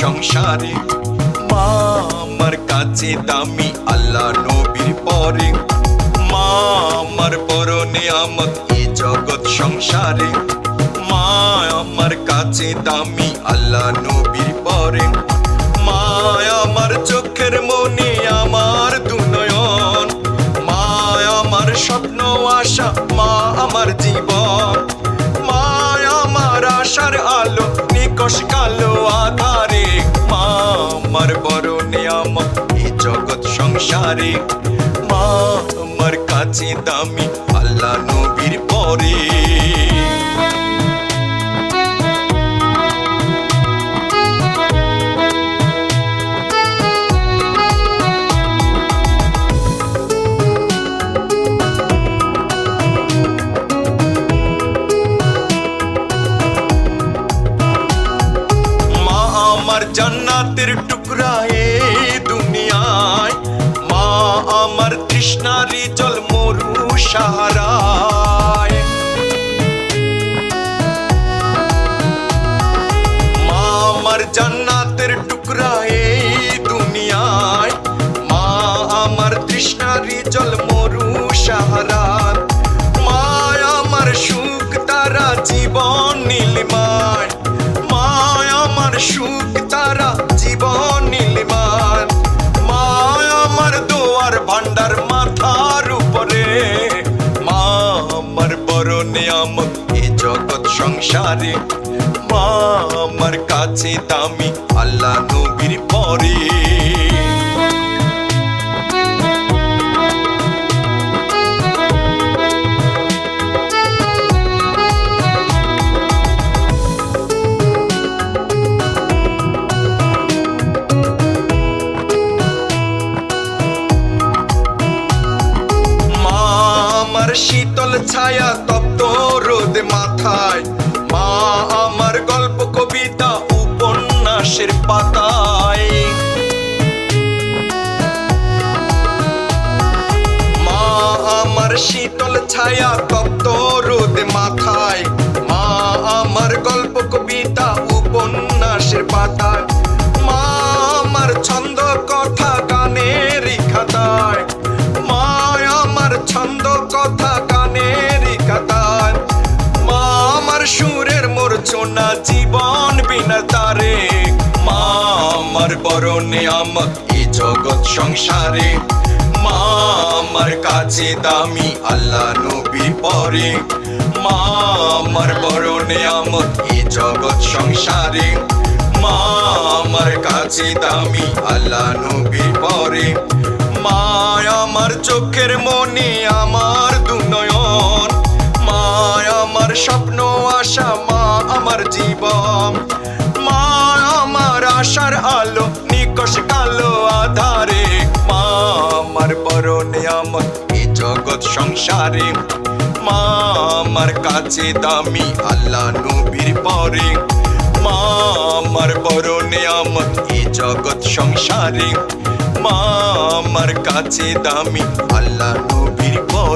সংসারে। মা আমার কাছে দামি আল্লাহ নবীর পরে। মা আমার বড় নিয়ামত এই জগৎ সংসারে। মা আমার কাছে দামি আল্লাহ নবীর পরে। মা আমার চোখের মনি আমার দুনয়ন মা আমার স্বপ্ন, আশা, মা আমার জীবন। মা আমার আশার আলো নিকশ কালো আধারে মা আমার বড় নিয়াম এই জগৎ সংসারে মা আমার কাছে দামি আল্লাহ নবীর পরে। জান্নাতের টুকরা এই দুনিয়ায়। মা আমার তৃষ্ণারি জল মরু সাহারায়। মা আমার জান্নাতের টুকরা এই দুনিয়ায়। মা আমার তৃষ্ণারি জল মরু সাহারায়। মা আমার তারা জীবন নীলিমায় মা আমার সুখ সংসারে। মা আমার কাছে দামি আল্লাহ নবীর পরে। শীতল ছায়া তপ্ত রোদ মাথায়। মা, আমার গল্প, কবিতা, উপন্যাসের পাতায়। মা, আমার শীতল ছায়া তপ্ত রোদ মাথায়। জীবন বিনা তারে। মা, আমার বড় নিয়ামত এই জগৎ সংসারে। মা, আমার কাছে দামি আল্লাহ নবী পরে। মা, আমার বড় নিয়ামত এই জগৎ সংসারে। মা, আমার কাছে দামি আল্লাহ নবী পরে। মা, আমার চোখের মনি আমার দুনয়ন। মা, আমার স্বপ্ন আশা মা আমার জীবন মা আমার আশার আলো, নিকশ কালো আধারে। মা আমার বড় নিয়ামত এই জগৎ সংসারে? মা আমার কাছে দামি আল্লাহ নবীর পরে। মা আমার বড় নিয়ামত এই জগৎ সংসারে? মা আমার কাছে দামি আল্লাহ নবীর পরে।